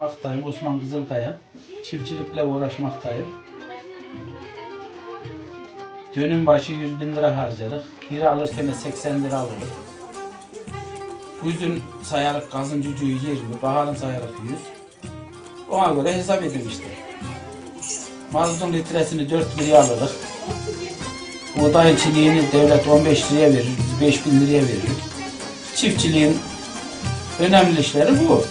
Maktayım Osman Kızılkaya. Çiftçilikle uğraşmaktayım. Dönüm başı 100 bin lira harcadık. Bir alırken de 80 lira alırız. Bugün sayalık gazın cücüğü 20, baharın sayalık 100. Ona göre hesap edin işte. Mazotun litresini 4 liraya alırız. Buğday çiliğini devlet 15 liraya verir, biz 5 bin liraya veririz. Çiftçiliğin önemli işleri bu.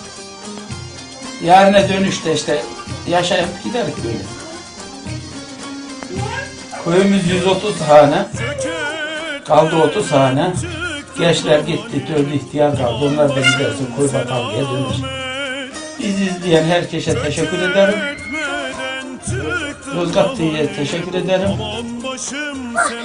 Yarına dönüşte işte yaşayıp giderik böyle. Köyümüz 130 hane, kaldı 30 hane. Gençler gitti, dördü ihtiyar kaldı. Onlar da giderse koy bakalım diye dönür. Bizi izleyen herkese teşekkür ederim. Yozgat TV'ye teşekkür ederim.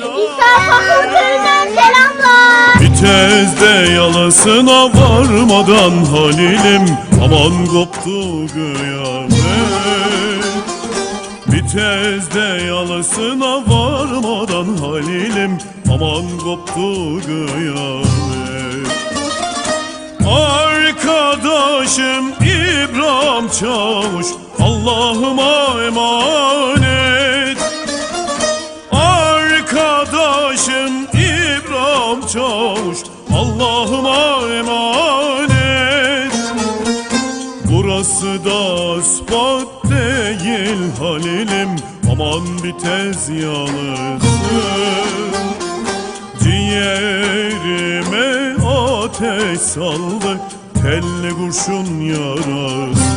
İsa Fakültesinden selamlar. Bir tezde yalasına varmadan Halilim aman koptu kıyamet. Bir tezde yalasına varmadan Halilim aman koptu kıyamet. Arkadaşım İbrahim Çavuş Allah'ıma emanet. Arkadaşım İbrahim Çavuş Allah'ıma emanet. Burası da ispat değil Halilim. Aman bir tez yalısı Ciğerime ateş saldı Telli kurşun yarası.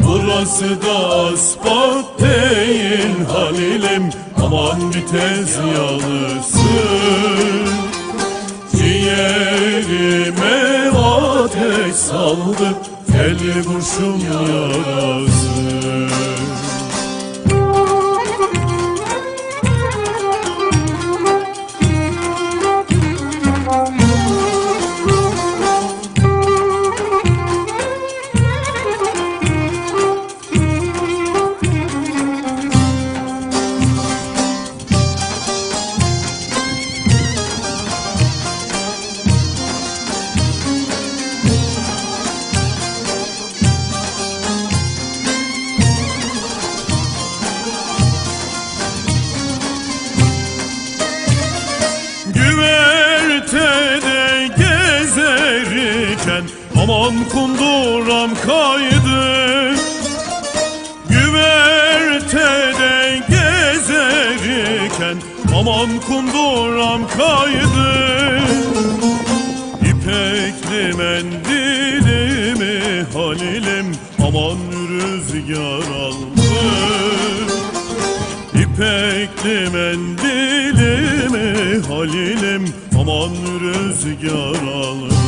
Burası da ispat değil Halilim. Aman bir tez yalısı Ciğerime ateş saldı. Telli kurşun yarası aman kunduram kaydı. Güvertede gezerken aman kunduram kaydı. İpekli mendilimi halilim aman rüzgar aldı. İpekli mendilimi halilim aman rüzgar alır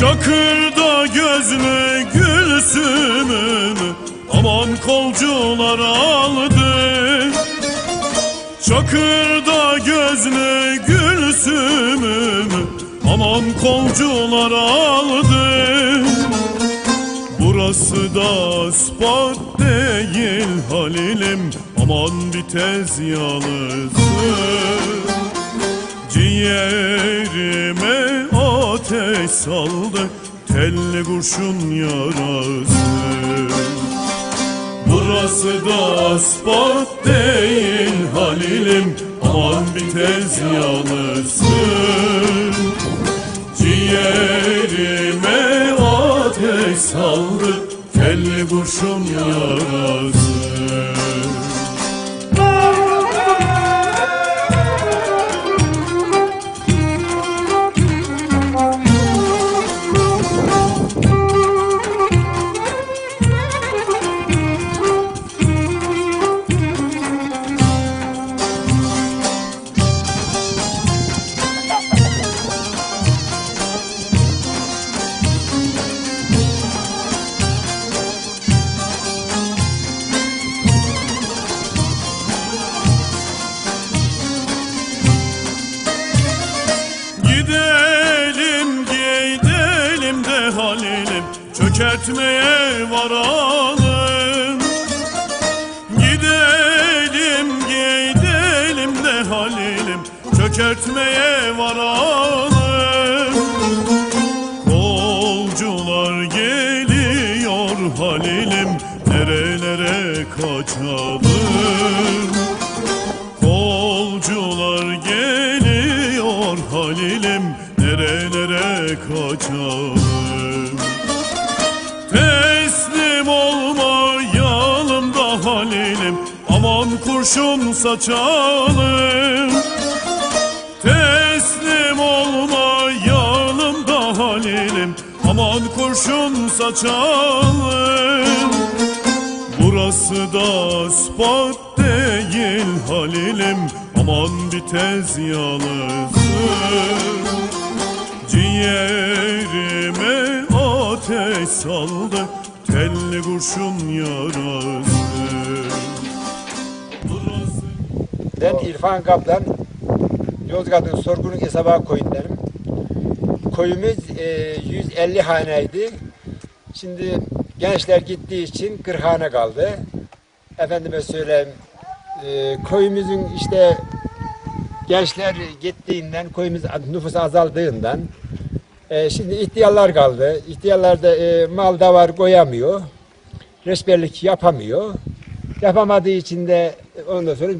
Çakırda gözlü gülsümümü aman kolcular aldı. Çakırda gözlü gülsümümü aman kolcular aldı. Burası da ispat değil Halilim. Aman bir tez yalısı. Ciğerime ateş saldı Telli kurşun yarası. Burası da ispat değil Halilim Aman bir tez yalısı Ciğerime ateş saldı Telli kurşun yarası Çökertmeye varalım Gidelim gidelim de halilim Çökertmeye varalım kurşun saçalım. Teslim olmayalım da Halilim. Aman kurşun saçalım. Burası da spat değil Halilim. Aman bir tez yalızım Ciğerime ateş saldı. Telli kurşun yarası Ben İrfan Kaplan, Yozgat'ın Sorgunluk Hesaba koyunlarım. Koyumuz e, 150 haneydi. Şimdi gençler gittiği için 40 hane kaldı. Efendime söyleyeyim, e, koyumuzun işte gençler gittiğinden, koyumuz nüfus azaldığından e, şimdi ihtiyarlar kaldı. İhtiyarlarda e, mal da var koyamıyor. Reçberlik yapamıyor. Yapamadığı için de ondan sonra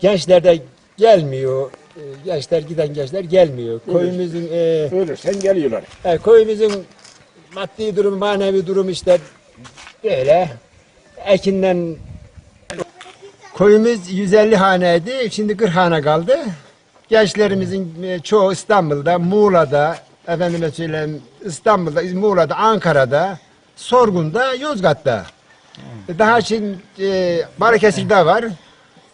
gençler de gelmiyor. E, Gençler giden gençler gelmiyor. Koyumuzun e, Ölürsen geliyorlar. e, koyumuzun maddi durum, manevi durum işte böyle. Ekinden koyumuz 150 haneydi. Şimdi 40 hane kaldı. Gençlerimizin e, çoğu İstanbul'da, Muğla'da, efendime söyleyeyim İstanbul'da, Muğla'da, Ankara'da, Sorgun'da, Yozgat'ta. Daha şimdi e, Balıkesir'de var.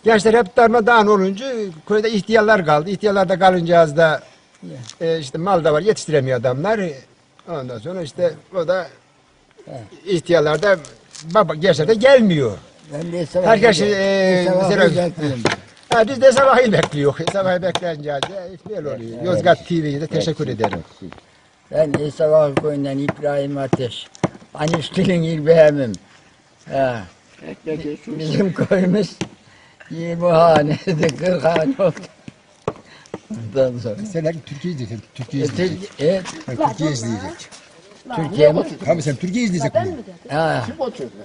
Gençler hep darmadağın olunca köyde ihtiyarlar kaldı. İhtiyarlar da kalınca da e, işte mal da var yetiştiremiyor adamlar. Ondan sonra işte o da ihtiyarlar da baba gençler de gelmiyor. Ben de sabah Herkes e, mesela ha, biz de sabahı bekliyor. Sabahı bekleyince böyle oluyor. Yozgat TV'ye de teşekkür ederim. Ben de sabah koyundan İbrahim Ateş. Aniştilin İbrahim'im. Ha. Bizim koyumuz 20 haneydi, 40 hane oldu. Ondan sonra. Sen Türkiye izleyeceksin. Türkiye E, Tür- e, Türkiye izleyecek. Türkiye mi? Abi sen Türkiye izleyecek bunu. Ha.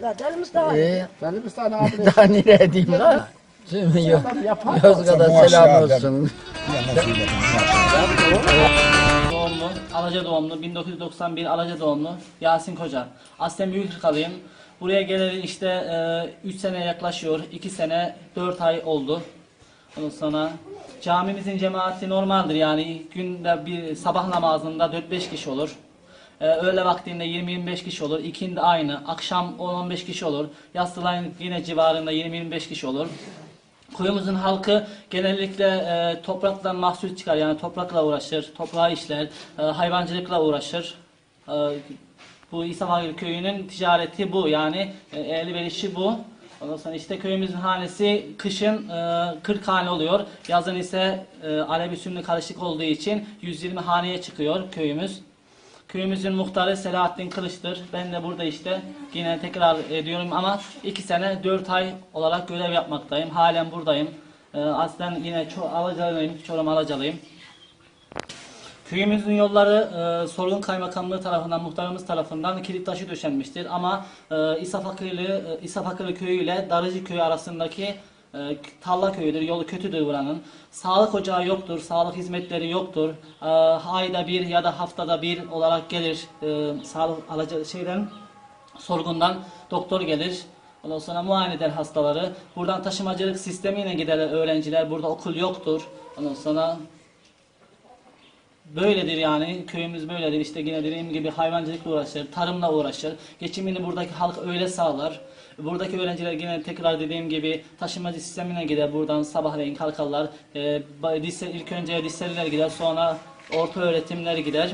Zaten Mustafa. E, daha nereye diyeyim la? Şimdi Yo- Yozgat'a selam olsun. doğumlu, Alaca doğumlu, 1991 Alaca doğumlu Yasin Koca. Aslen Büyükırkalıyım. Buraya geleli işte 3 sene yaklaşıyor. 2 sene 4 ay oldu. Ondan sonra camimizin cemaati normaldir yani günde bir sabah namazında 4-5 kişi olur. Ee, öğle vaktinde 20-25 kişi olur. İkindi aynı. Akşam 10-15 kişi olur. Yassılayın yine civarında 20-25 kişi olur. Köyümüzün halkı genellikle e, topraktan mahsul çıkar yani toprakla uğraşır, toprağı işler, e, hayvancılıkla uğraşır. E, bu İsafagil köyünün ticareti bu yani e, eli verişi bu. Ondan sonra işte köyümüzün hanesi kışın e, 40 hane oluyor. Yazın ise e, Alevi Sünni karışık olduğu için 120 haneye çıkıyor köyümüz. Köyümüzün muhtarı Selahattin Kılıç'tır. Ben de burada işte yine tekrar ediyorum ama iki sene dört ay olarak görev yapmaktayım. Halen buradayım. Ee, aslen yine ço Alacalıyım, Çorum Alacalıyım. Köyümüzün yolları e, Sorgun Kaymakamlığı tarafından, muhtarımız tarafından kilit taşı döşenmiştir. Ama e, İsafakırlı, e, İsafakırlı köyü ile Darıcı köyü arasındaki e, Talla köyüdür, yolu kötüdür buranın. Sağlık ocağı yoktur, sağlık hizmetleri yoktur. E, ayda bir ya da haftada bir olarak gelir e, sağlık alaca şeyden sorgundan doktor gelir. Ondan sonra muayene eder hastaları. Buradan taşımacılık sistemiyle giderler öğrenciler. Burada okul yoktur. Ondan sonra Böyledir yani köyümüz böyledir işte yine dediğim gibi hayvancılıkla uğraşır, tarımla uğraşır. Geçimini buradaki halk öyle sağlar. Buradaki öğrenciler yine tekrar dediğim gibi taşımacı sistemine gider buradan sabahleyin kalkarlar. Lise, ilk önce liseler gider sonra orta öğretimler gider.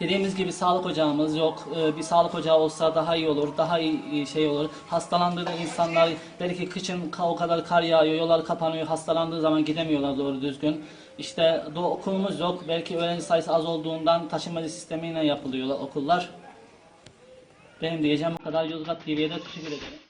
Dediğimiz gibi sağlık ocağımız yok. Ee, bir sağlık ocağı olsa daha iyi olur, daha iyi şey olur. Hastalandığı da insanlar belki kışın o kadar kar yağıyor, yollar kapanıyor, hastalandığı zaman gidemiyorlar doğru düzgün. İşte okulumuz yok. Belki öğrenci sayısı az olduğundan taşımacı sistemiyle yapılıyor okullar. Benim diyeceğim bu kadar. Yozgat TV'ye de teşekkür ederim.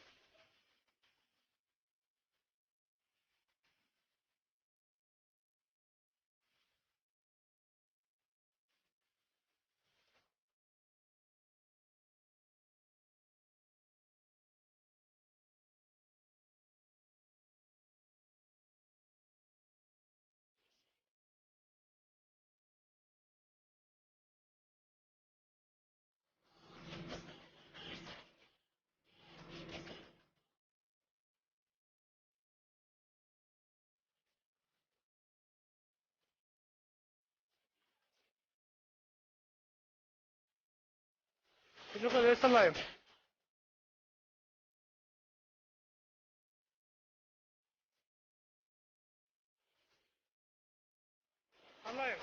Çocuk öyle sallayayım. Sallayayım.